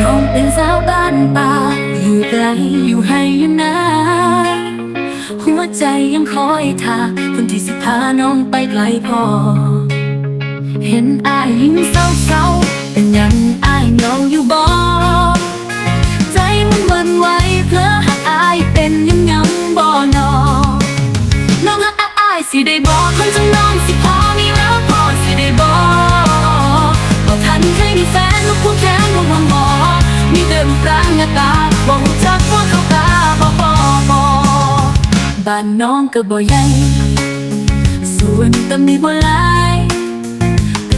น้องเป็นสาวบ้านป่าอยู่ไกลอยู่ให้อยู่นะ หัวใจยังคอยท่าคนที่สิพาน้องไปไกลพอ เห็นอายยิ้มเศร้าๆเป็นยังอายเหงาอยู่บ่ใจมันหวันไหว บ้านน้องก็บ่ใหญ่ส่วนต่มีบ่หลาย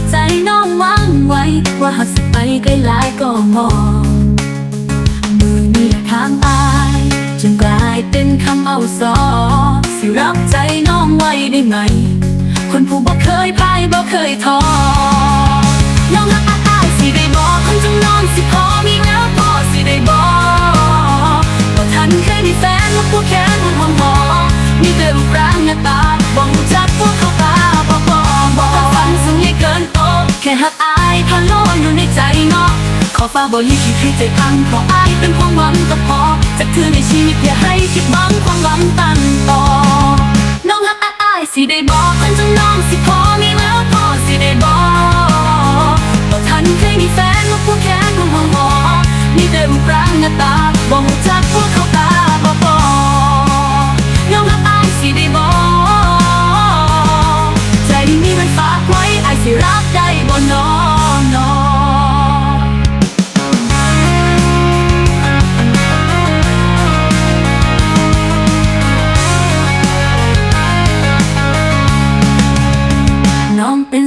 ใจน้องวางไว้ ว่าหากสิไปไกลหลายก็มองมือนี่ทางอายจนกลายเป็นคำเอาสอสิรับใจน้องไว้ได้ไหม คนผู้บ่เคยพ่ายบ่เคยท้อ มีแต่รูปร่างหน้าตาบ่งจักพวกเขาตาบ่บ่บ่ฝันสูงใหญ่เกินโตแค่หักอายพะโลอยู่ในใจเนาะขอฟ้าบริขิตให้ใจพังขออายเป็นความหวังก็พอจากเธอในชีวิตอย่าให้คิดหวังความหวังตั้งต่อน้องหักอายอสิได้บ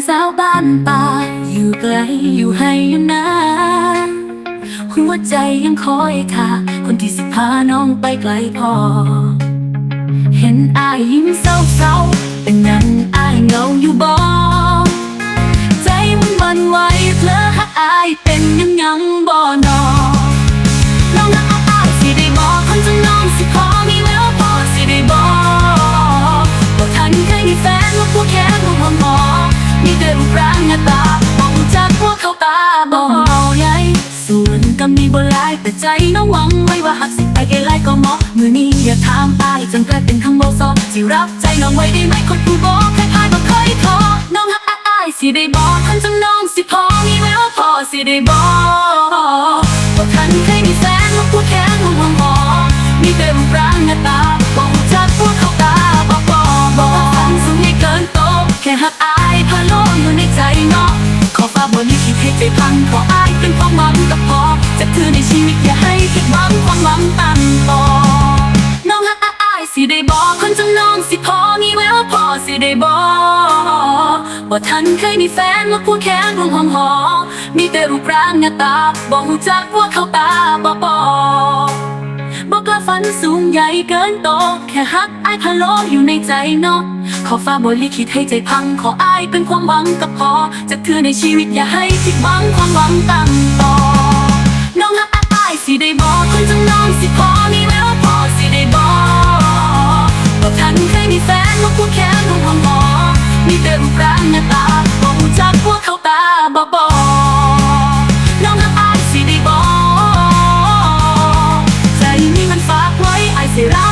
สาวบ้านป่า อยู่ไกลอยู่ให้อยู่นานหัวใจยังคอยค่ะ คนที่สิพาน้องไปไกลพอ เห็นอายยิ้มเศร้าๆเป็นนั้นอายเงาอยู่บ่ใจมันมันไหวเพลอหักอายเป็นยังยังบ่น เขาตาบอใหญ่ส่วนก็มีบ่หลายแต่ใจน้องหวังไว้ว่าหักสิไปไกลๆก็เหมาะมือนี้อย่าถามอายจนกลายเป็นคำบอกซอที่รับใจน้องไว้ได้ไหมคนผู้บอกแค่พายบ่เคยทอน้องหักอายสิได้บอกท่านจำน้องสิพอมีแววพอสิได้บอกว่าท่านเคยมีแฟนว่าพวกแค้นว่าหวังหอ ชีวิตอย่าให้ผิดหวังความหวังตั้งต่อน้องฮักอายสิได้บอกคนจังน้องสิพอมีแววพอสิได้บอกบ่ทันเคยมีแฟนว่าพูดแค่รวมห้องหอมีแต่รูปร่างหน้าตาบอกหูจักว่าเขาตาบอบอบอกกล้าฝันสูงใหญ่เกินโต แค่ฮักอายพะโลอยู่ในใจเนาะขอฟ้าบริคิดให้ใจพัง ขออายเป็นความหวังก็พอจากเธอในชีวิตอย่าให้ผิดหวังความหวังตั้งต่อ ไายสิได้บอกคนจำนองสิพอมีแล้วพอสิได้บอกบอกท่านเคยมีแฟนว่าผู้แค่นของหอมหอมีเดิมร้างหน้าตาบอกจากพวกเขาตาบอบอน้องกับอาสิได้บอกใจนี้มันฝากไว้อาสิรัก